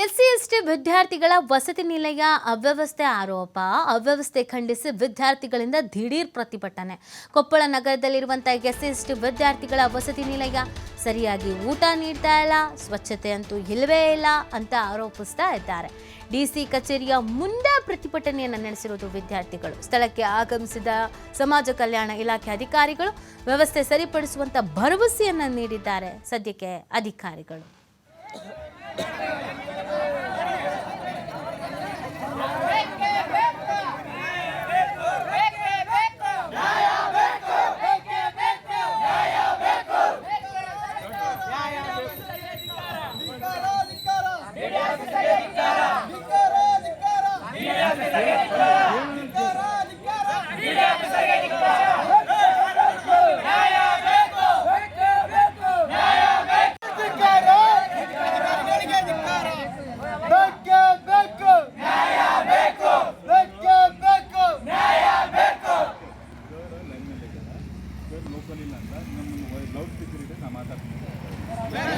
SC ST ವಿದ್ಯಾರ್ಥಿಗಳ ವಸತಿ ನಿಲಯ ಅವ್ಯವಸ್ಥೆ ಆರೋಪ. ಅವ್ಯವಸ್ಥೆ ಖಂಡಿಸಿ ವಿದ್ಯಾರ್ಥಿಗಳಿಂದ ದಿಢೀರ್ ಪ್ರತಿಭಟನೆ. ಕೊಪ್ಪಳ ನಗರದಲ್ಲಿರುವಂತಹ ಎಸ್ಸಿ ಎಸ್ಟಿ ವಿದ್ಯಾರ್ಥಿಗಳ ವಸತಿ ನಿಲಯ ಸರಿಯಾಗಿ ಊಟ ನೀಡ್ತಾ ಇಲ್ಲ, ಸ್ವಚ್ಛತೆ ಅಂತೂ ಇಲ್ಲವೇ ಇಲ್ಲ ಅಂತ ಆರೋಪಿಸ್ತಾ ಇದ್ದಾರೆ. ಡಿಸಿ ಕಚೇರಿಯ ಮುಂದೆ ಪ್ರತಿಭಟನೆಯನ್ನು ನಡೆಸಿರುವುದು ವಿದ್ಯಾರ್ಥಿಗಳು. ಸ್ಥಳಕ್ಕೆ ಆಗಮಿಸಿದ ಸಮಾಜ ಕಲ್ಯಾಣ ಇಲಾಖೆ ಅಧಿಕಾರಿಗಳು ವ್ಯವಸ್ಥೆ ಸರಿಪಡಿಸುವಂತ ಭರವಸೆಯನ್ನು ನೀಡಿದ್ದಾರೆ. ಸದ್ಯಕ್ಕೆ ಅಧಿಕಾರಿಗಳು. ನಮ್ಮನ್ನು ಲೌಡ್ ಸ್ಪೀಕರ್ ಇದೆ ನಾ ಮಾತಾಡ್ತೀನಿ